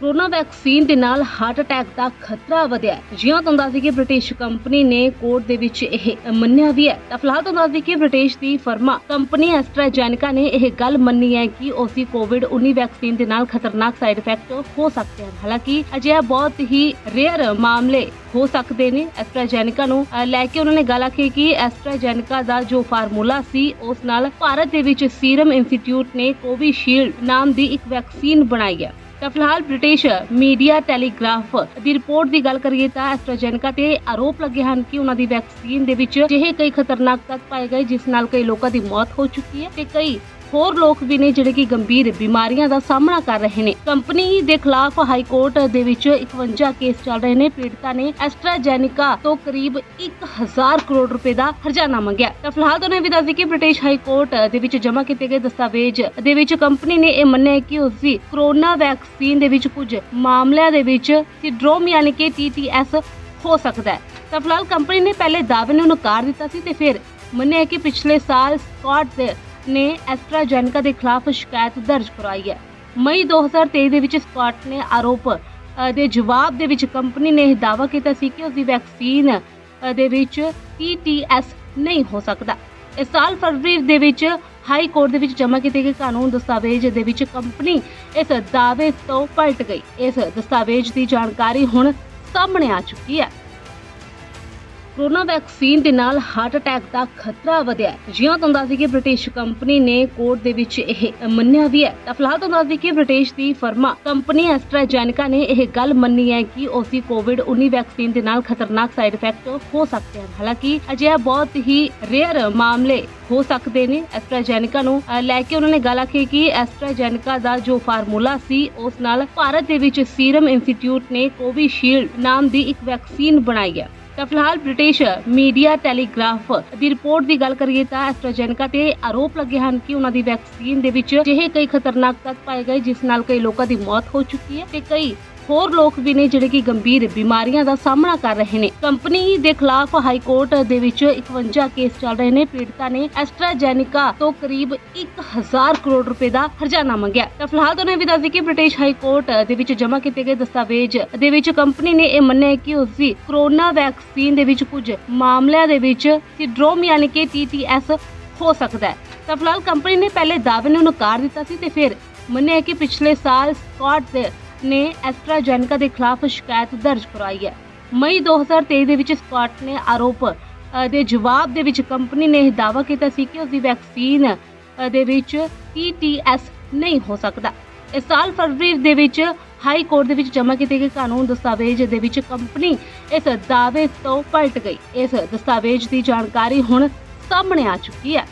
Corona vaccine ਦੇ ਨਾਲ heart attack ਦਾ ਖਤਰਾ ਵਧਿਆ ਹੈ। ਜਿਉਂ ਤੁਹਾਨੂੰ ਦੱਸ ਕਿ ਬ੍ਰਿਟਿਸ਼ ਕੰਪਨੀ ਨੇ ਕੋਰਟ ਦੇ ਵਿੱਚ ਇਹ ਮੰਨਿਆ ਵੀ ਹੈ। ਤਾਂ ਫਿਲਹਾਲ ਤੁਹਾਨੂੰ ਦੱਸ ਕਿ ਬ੍ਰਿਟਿਸ਼ ਦੀ ਫਰਮਾ ਕੰਪਨੀ ਐਸਟਰਾਜੈਨਕਾ ਨੇ ਇਹ ਗੱਲ ਮੰਨੀ ਹੈ ਕਿ ਉਸਦੀ ਕੋਵਿਡ-19 ਵੈਕਸੀਨ ਦੇ ਨਾਲ ਖਤਰਨਾਕ ਸਾਈਡ ਇਫੈਕਟ ਹੋ ਸਕਦੇ ਹਨ। ਹਾਲਾਂਕਿ ਅਜਿਹਾ ਬਹੁਤ ਹੀ ਰੇਅਰ ਮਾਮਲੇ ਹੋ ਸਕਦੇ ਨੇ। ਐਸਟਰਾਜੈਨਕਾ ਨੂੰ ਲੈ ਕੇ ਉਹਨਾਂ ਨੇ ਗੱਲ ਆਖੀ ਕਿ ਐਸਟਰਾਜੈਨਕਾ ਦਾ ਜੋ ਫਾਰਮੂਲਾ ਸੀ, ਉਸ ਨਾਲ ਭਾਰਤ ਦੇ ਵਿੱਚ ਸੀਰਮ ਇੰਸਟੀਚਿਊਟ ਨੇ ਕੋਵਿਸ਼ੀਲਡ ਨਾਮ ਦੀ ਇੱਕ ਵੈਕਸੀਨ ਬਣਾਈ ਹੈ। ਤਾਂ ਫਿਲਹਾਲ ਬ੍ਰਿਟਿਸ਼ ਮੀਡੀਆ ਟੈਲੀਗ੍ਰਾਫ ਦੀ ਰਿਪੋਰਟ ਦੀ ਗੱਲ ਕਰੀਏ ਤਾਂ ਐਸਟਰਾਜੈਨਕਾ ਤੇ ਆਰੋਪ ਲੱਗੇ ਹਨ ਕਿ ਉਹਨਾਂ ਦੀ ਵੈਕਸੀਨ ਦੇ ਵਿੱਚ ਅਜਿਹੇ ਕਈ ਖਤਰਨਾਕ ਤੱਤ ਪਾਏ ਗਏ, ਜਿਸ ਨਾਲ ਕਈ ਲੋਕਾਂ ਦੀ ਮੌਤ ਹੋ ਚੁੱਕੀ ਹੈ ਤੇ ਕਈ ਹੋਰ ਲੋਕ ਵੀ ਨੇ ਜਿਹੜੇ ਕਿ ਗੰਭੀਰ ਬਿਮਾਰੀਆਂ ਦਾ ਸਾਹਮਣਾ ਕਰ ਰਹੇ ਨੇ। ਕੰਪਨੀ ਦੇ ਖਿਲਾਫ ਹਾਈ ਕੋਰਟ ਦੇ ਵਿੱਚ 51 ਕੇਸ ਚੱਲ ਰਹੇ ਨੇ। ਪੀੜਤਾ ਨੇ ਐਸਟਰਾਜੈਨਿਕਾ ਤੋਂ ਕਰੀਬ 1000 ਕਰੋੜ ਰੁਪਏ ਦਾ ਹਰਜਾਨਾ ਮੰਗਿਆ। ਤਾਂ ਫਿਲਹਾਲ ਤੁਹਾਨੂੰ ਵੀ ਦੱਸ ਦਈਏ ਕਿ ਬ੍ਰਿਟਿਸ਼ ਹਾਈ ਕੋਰਟ ਦੇ ਵਿੱਚ ਜਮ੍ਹਾਂ ਕੀਤੇ ਗਏ ਦਸਤਾਵੇਜ਼ ਦੇ ਵਿੱਚ ਕੰਪਨੀ ਨੇ ਇਹ ਮੰਨਿਆ ਕਿ ਉਸ ਦੀ ਕਰੋਨਾ ਵੈਕਸੀਨ ਦੇ ਵਿੱਚ ਕੁਝ ਮਾਮਲਿਆਂ ਦੇ ਵਿੱਚ ਸਿੰਡਰੋਮ ਯਾਨੀ ਕਿ TTS ਹੋ ਸਕਦਾ ਹੈ। ਤਾਂ ਫਿਲਹਾਲ ਕੰਪਨੀ ਨੇ ਪਹਿਲੇ ਦਾਅਵੇ ਨੂੰ ਨਕਾਰ ਦਿੱਤਾ ਸੀ ਤੇ ਫਿਰ ਮੰਨਿਆ ਕਿ ਪਿਛਲੇ ਸਾਲ ਸਕਾਟ ਦੇ ਨੇ ਐਸਟਰਾਜੈਨਿਕਾ ਦੇ ਖਿਲਾਫ ਸ਼ਿਕਾਇਤ ਦਰਜ ਕਰਵਾਈ ਹੈ। ਮਈ 2023 ਦੇ ਵਿੱਚ ਸਕਾਟ ਨੇ ਆਰੋਪ ਦੇ ਜਵਾਬ ਦੇ ਵਿੱਚ ਕੰਪਨੀ ਨੇ ਇਹ ਦਾਅਵਾ ਕੀਤਾ ਸੀ ਕਿ ਉਸ ਦੀ ਵੈਕਸੀਨ ਦੇ ਵਿੱਚ TTS ਨਹੀਂ ਹੋ ਸਕਦਾ। ਇਸ ਸਾਲ ਫਰਵਰੀ ਦੇ ਵਿੱਚ ਹਾਈ ਕੋਰਟ ਦੇ ਵਿੱਚ ਜਮ੍ਹਾਂ ਕੀਤੇ ਗਏ ਕਾਨੂੰਨ ਦਸਤਾਵੇਜ਼ ਦੇ ਵਿੱਚ ਕੰਪਨੀ ਇਸ ਦਾਅਵੇ ਤੋਂ ਪਲਟ ਗਈ। ਇਸ ਦਸਤਾਵੇਜ਼ ਦੀ ਜਾਣਕਾਰੀ ਹੁਣ ਸਾਹਮਣੇ ਆ ਚੁੱਕੀ ਹੈ। ਕੋਰੋਨਾ ਵੈਕਸੀਨ ਦੇ ਨਾਲ ਹਾਰਟ ਅਟੈਕ ਦਾ ਖਤਰਾ ਵਧਿਆ ਹੈ। ਜਿਉਂ ਤੁਹਾਨੂੰ ਦੱਸ ਕਿ ਬ੍ਰਿਟਿਸ਼ ਕੰਪਨੀ ਨੇ ਕੋਰਟ ਦੇ ਵਿੱਚ ਇਹ ਮੰਨਿਆ ਵੀ ਹੈ। ਤਾਂ ਫਿਲਹਾਲ ਤੁਹਾਨੂੰ ਦੱਸ ਕਿ ਬ੍ਰਿਟਿਸ਼ ਦੀ ਫਰਮਾ ਕੰਪਨੀ ਐਸਟਰਾਜੈਨਕਾ ਨੇ ਇਹ ਗੱਲ ਮੰਨੀ ਹੈ ਕਿ ਉਸਦੀ ਕੋਵਿਡ-19 ਵੈਕਸੀਨ ਦੇ ਨਾਲ ਖਤਰਨਾਕ ਸਾਈਡ ਇਫੈਕਟ ਹੋ ਸਕਦੇ ਹਨ। ਹਾਲਾਂਕਿ ਅਜਿਹਾ ਬਹੁਤ ਹੀ ਰੇਅਰ ਮਾਮਲੇ ਹੋ ਸਕਦੇ ਨੇ। ਐਸਟਰਾਜੈਨਕਾ ਨੂੰ ਲੈ ਕੇ ਉਹਨਾਂ ਨੇ ਗੱਲ ਆਖੀ ਕਿ ਐਸਟਰਾਜੈਨਕਾ ਦਾ ਜੋ ਫਾਰਮੂਲਾ ਸੀ, ਉਸ ਨਾਲ ਭਾਰਤ ਦੇ ਵਿੱਚ ਸੀਰਮ ਇੰਸਟੀਚਿਊਟ ਨੇ ਕੋਵਿਸ਼ੀਲਡ ਨਾਮ ਦੀ ਇੱਕ ਵੈਕਸੀਨ ਬਣਾਈ ਹੈ। ਤਾਂ ਫਿਲਹਾਲ ਬ੍ਰਿਟਿਸ਼ ਮੀਡੀਆ ਟੈਲੀਗ੍ਰਾਫ ਦੀ ਰਿਪੋਰਟ ਦੀ ਗੱਲ ਕਰੀਏ ਤਾਂ ਐਸਟਰਾਜੈਨਕਾ ਤੇ ਆਰੋਪ ਲੱਗੇ ਹਨ ਕਿ ਉਹਨਾਂ ਦੀ ਵੈਕਸੀਨ ਦੇ ਵਿੱਚ ਅਜਿਹੇ ਕਈ ਖਤਰਨਾਕ ਤੱਤ ਪਾਏ ਗਏ, ਜਿਸ ਨਾਲ ਕਈ ਲੋਕਾਂ ਦੀ ਮੌਤ ਹੋ ਚੁੱਕੀ ਹੈ ਤੇ ਕਈ ਹੋਰ ਲੋਕ ਵੀ ਨੇ ਜਿਹੜੇ ਕਿ ਗੰਭੀਰ ਬਿਮਾਰੀਆਂ ਦਾ ਸਾਹਮਣਾ ਕਰ ਰਹੇ ਨੇ। ਕੰਪਨੀ ਦੇ ਖਿਲਾਫ ਹਾਈ ਕੋਰਟ ਦੇ ਵਿੱਚ 51 ਕੇਸ ਚੱਲ ਰਹੇ ਨੇ। ਪੀੜਤਾ ਨੇ ਐਸਟਰਾਜੈਨਿਕਾ ਤੋਂ ਕਰੀਬ 1000 ਕਰੋੜ ਰੁਪਏ ਦਾ ਹਰਜਾਨਾ ਮੰਗਿਆ। ਤਾਂ ਫਿਲਹਾਲ ਤੁਹਾਨੂੰ ਵੀ ਦੱਸ ਕਿ ਬ੍ਰਿਟਿਸ਼ ਹਾਈ ਕੋਰਟ ਦੇ ਵਿੱਚ ਜਮ੍ਹਾਂ ਕੀਤੇ ਗਏ ਦਸਤਾਵੇਜ਼ ਦੇ ਵਿੱਚ ਕੰਪਨੀ ਨੇ ਇਹ ਮੰਨਿਆ ਕਿ ਉਸ ਦੀ ਕਰੋਨਾ ਵੈਕਸੀਨ ਦੇ ਵਿੱਚ ਕੁਝ ਮਾਮਲਿਆਂ ਦੇ ਵਿੱਚ ਸਿੰਡਰੋਮ ਯਾਨੀ ਕਿ TTS ਹੋ ਸਕਦਾ ਹੈ। ਤਾਂ ਫਿਲਹਾਲ ਕੰਪਨੀ ਨੇ ਪਹਿਲੇ ਦਾਅਵੇ ਨੂੰ ਨਕਾਰ ਦਿੱਤਾ ਸੀ ਤੇ ਫਿਰ ਮੰਨਿਆ ਕਿ ਪਿਛਲੇ ਸਾਲ ਸਕਾਟ ਦੇ ਨੇ ਐਸਟਰਾਜੈਨਕਾ ਦੇ ਖਿਲਾਫ ਸ਼ਿਕਾਇਤ ਦਰਜ ਕਰਵਾਈ ਹੈ। ਮਈ 2023 ਦੇ ਵਿੱਚ ਸਕਾਟ ਨੇ ਆਰੋਪ ਦੇ ਜਵਾਬ ਦੇ ਵਿੱਚ ਕੰਪਨੀ ਨੇ ਇਹ ਦਾਅਵਾ ਕੀਤਾ ਸੀ ਕਿ ਉਸ ਦੀ ਵੈਕਸੀਨ ਦੇ ਵਿੱਚ TTS ਨਹੀਂ ਹੋ ਸਕਦਾ। ਇਸ ਸਾਲ ਫਰਵਰੀ ਦੇ ਵਿੱਚ ਹਾਈ ਕੋਰਟ ਦੇ ਵਿੱਚ ਜਮ੍ਹਾਂ ਕੀਤੇ ਗਏ ਕਾਨੂੰਨ ਦਸਤਾਵੇਜ਼ ਦੇ ਵਿੱਚ ਕੰਪਨੀ ਇਸ ਦਾਅਵੇ ਤੋਂ ਪਲਟ ਗਈ। ਇਸ ਦਸਤਾਵੇਜ਼ ਦੀ ਜਾਣਕਾਰੀ ਹੁਣ ਸਾਹਮਣੇ ਆ ਚੁੱਕੀ ਹੈ।